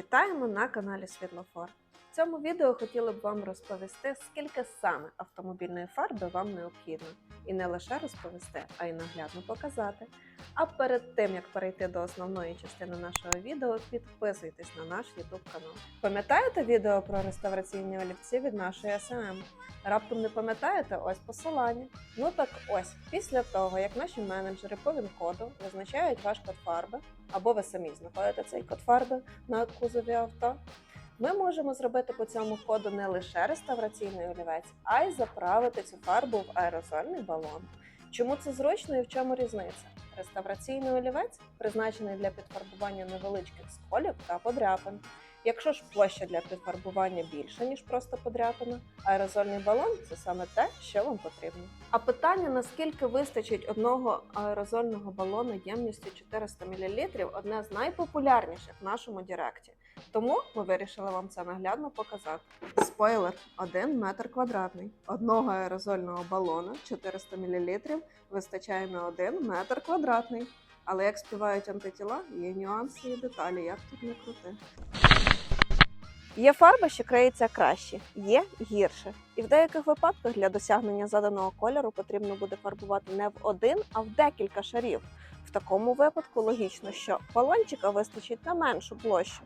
Вітаємо на каналі Світлофор. В цьому відео хотіли б вам розповісти, скільки саме автомобільної фарби вам необхідно. І не лише розповісти, а й наглядно показати. А перед тим як перейти до основної частини нашого відео, підписуйтесь на наш YouTube канал. Пам'ятаєте відео про реставраційні олівці від нашої СМ? Раптом не пам'ятаєте? Ось посилання. Ну так ось, після того, як наші менеджери по ВІН-коду визначають ваш код фарби, або ви самі знаходите цей код фарби на кузові авто, ми можемо зробити по цьому коду не лише реставраційний олівець, а й заправити цю фарбу в аерозольний балон. Чому це зручно і в чому різниця? Реставраційний олівець призначений для підфарбування невеличких сколів та подряпин. Якщо ж площа для підфарбування більша, ніж просто подряпина, аерозольний балон це саме те, що вам потрібно. А питання, наскільки вистачить одного аерозольного балону ємністю 400 мл, одне з найпопулярніших в нашому Діректі. Тому ми вирішили вам це наглядно показати. Спойлер 1 метр квадратний. Одного аерозольного балона 400 мл вистачає на 1 метр квадратний. Але як співають антитіла, є нюанси і деталі, як тут не крути. Є фарби, що криються краще, є гірше. І в деяких випадках для досягнення заданого кольору потрібно буде фарбувати не в один, а в декілька шарів. В такому випадку логічно, що балончика вистачить на меншу площу.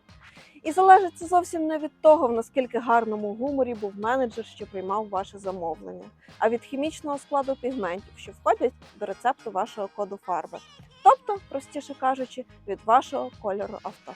І залежить це зовсім не від того, в наскільки гарному гуморі був менеджер, що приймав ваше замовлення, а від хімічного складу пігментів, що входять до рецепту вашого коду фарби. Тобто, простіше кажучи, від вашого кольору авто.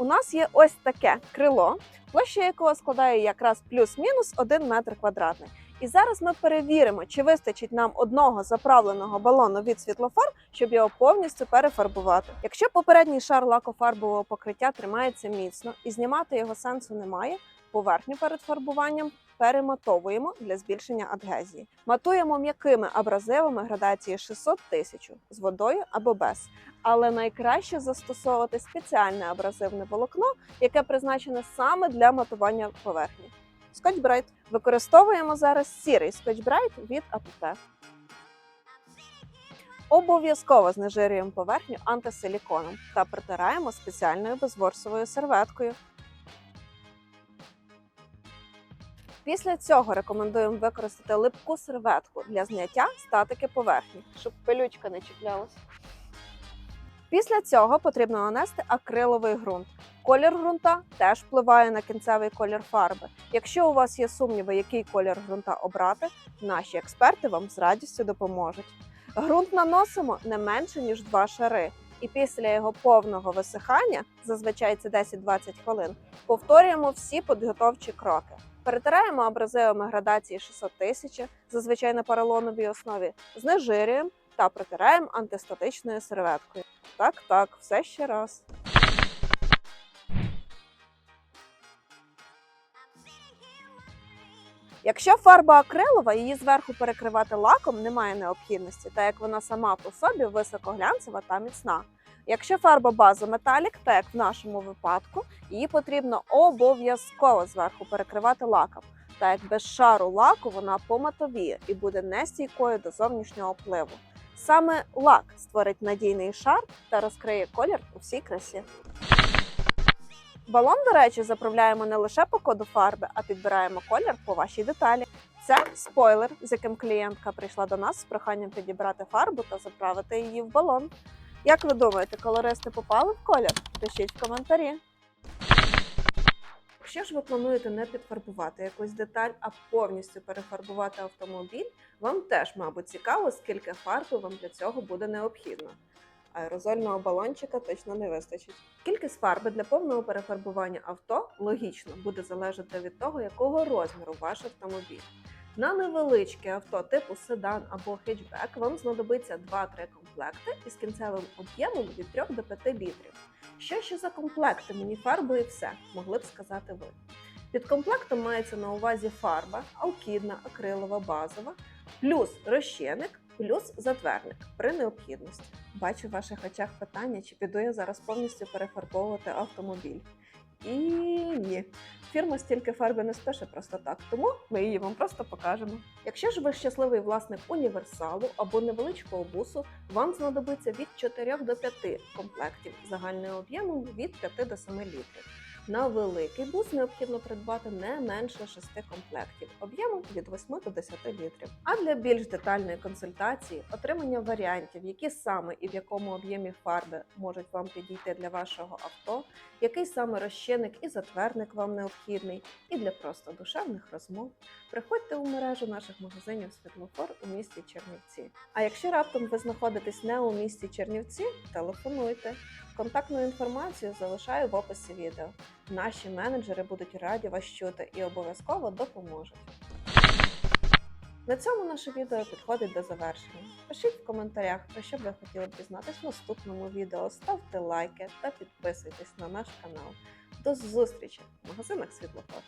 У нас є ось таке крило, площа якого складає якраз плюс-мінус 1 метр квадратний. І зараз ми перевіримо, чи вистачить нам одного заправленого балону від світлофар, щоб його повністю перефарбувати. Якщо попередній шар лакофарбового покриття тримається міцно і знімати його сенсу немає, поверхню перед фарбуванням перематовуємо для збільшення адгезії. Матуємо м'якими абразивами градації 600 тисяч з водою або без. Але найкраще застосовувати спеціальне абразивне волокно, яке призначене саме для матування поверхні. Brite. Використовуємо зараз сірий Brite від АПП. Обов'язково знежирюємо поверхню антисиліконом та протираємо спеціальною безворсовою серветкою. Після цього рекомендуємо використати липку серветку для зняття статики поверхні, щоб пилючка не чіплялась. Після цього потрібно нанести акриловий ґрунт. Колір ґрунта теж впливає на кінцевий колір фарби. Якщо у вас є сумніви, який колір ґрунта обрати, наші експерти вам з радістю допоможуть. Ґрунт наносимо не менше ніж два шари, і після його повного висихання, зазвичай це 10-20 хвилин, повторюємо всі підготовчі кроки. Перетираємо абразивами градації 600 тисяч, зазвичай на поролоновій основі, знежирюємо та протираємо антистатичною серветкою. Так, так, все ще раз. Якщо фарба акрилова, її зверху перекривати лаком немає необхідності, так як вона сама по собі високоглянцева та міцна. Якщо фарба база металік, так як в нашому випадку, її потрібно обов'язково зверху перекривати лаком, так як без шару лаку вона поматовіє і буде нестійкою до зовнішнього впливу. Саме лак створить надійний шар та розкриє колір у всій красі. Балон, до речі, заправляємо не лише по коду фарби, а підбираємо колір по вашій деталі. Це спойлер, з яким клієнтка прийшла до нас з проханням підібрати фарбу та заправити її в балон. Як ви думаєте, колористи попали в колір? Пишіть в коментарі. Якщо ж ви плануєте не підфарбувати якусь деталь, а повністю перефарбувати автомобіль, вам теж, мабуть, цікаво, скільки фарби вам для цього буде необхідно. Аерозольного балончика точно не вистачить. Кількість фарби для повного перефарбування авто логічно буде залежати від того, якого розміру ваш автомобіль. На невеличке авто типу седан або хетчбек вам знадобиться 2-3 комплекти із кінцевим об'ємом від 3 до 5 літрів. Що ще за комплекти? Мені фарби і все, могли б сказати ви. Під комплектом мається на увазі фарба, алкідна, акрилова, базова, плюс розчинник, плюс затверник при необхідності. Бачу в ваших очах питання, чи піду я зараз повністю перефарбовувати автомобіль. І ні, фірма стільки фарби не спише просто так, тому ми її вам просто покажемо. Якщо ж ви щасливий власник універсалу або невеличкого бусу, вам знадобиться від 4 до 5 комплектів загальним об'ємом від 5 до 7 літрів. На великий бус необхідно придбати не менше 6 комплектів об'ємом від 8 до 10 літрів. А для більш детальної консультації, отримання варіантів, які саме і в якому об'ємі фарби можуть вам підійти для вашого авто, який саме розчинник і затвердник вам необхідний, і для просто душевних розмов, приходьте у мережу наших магазинів Світлофор у місті Чернівці. А якщо раптом ви знаходитесь не у місті Чернівці, телефонуйте. Контактну інформацію залишаю в описі відео. Наші менеджери будуть раді вас чути і обов'язково допоможуть. На цьому наше відео підходить до завершення. Пишіть в коментарях, про що б ви хотіли дізнатись в наступному відео, ставте лайки та підписуйтесь на наш канал. До зустрічі в магазинах Світлофор.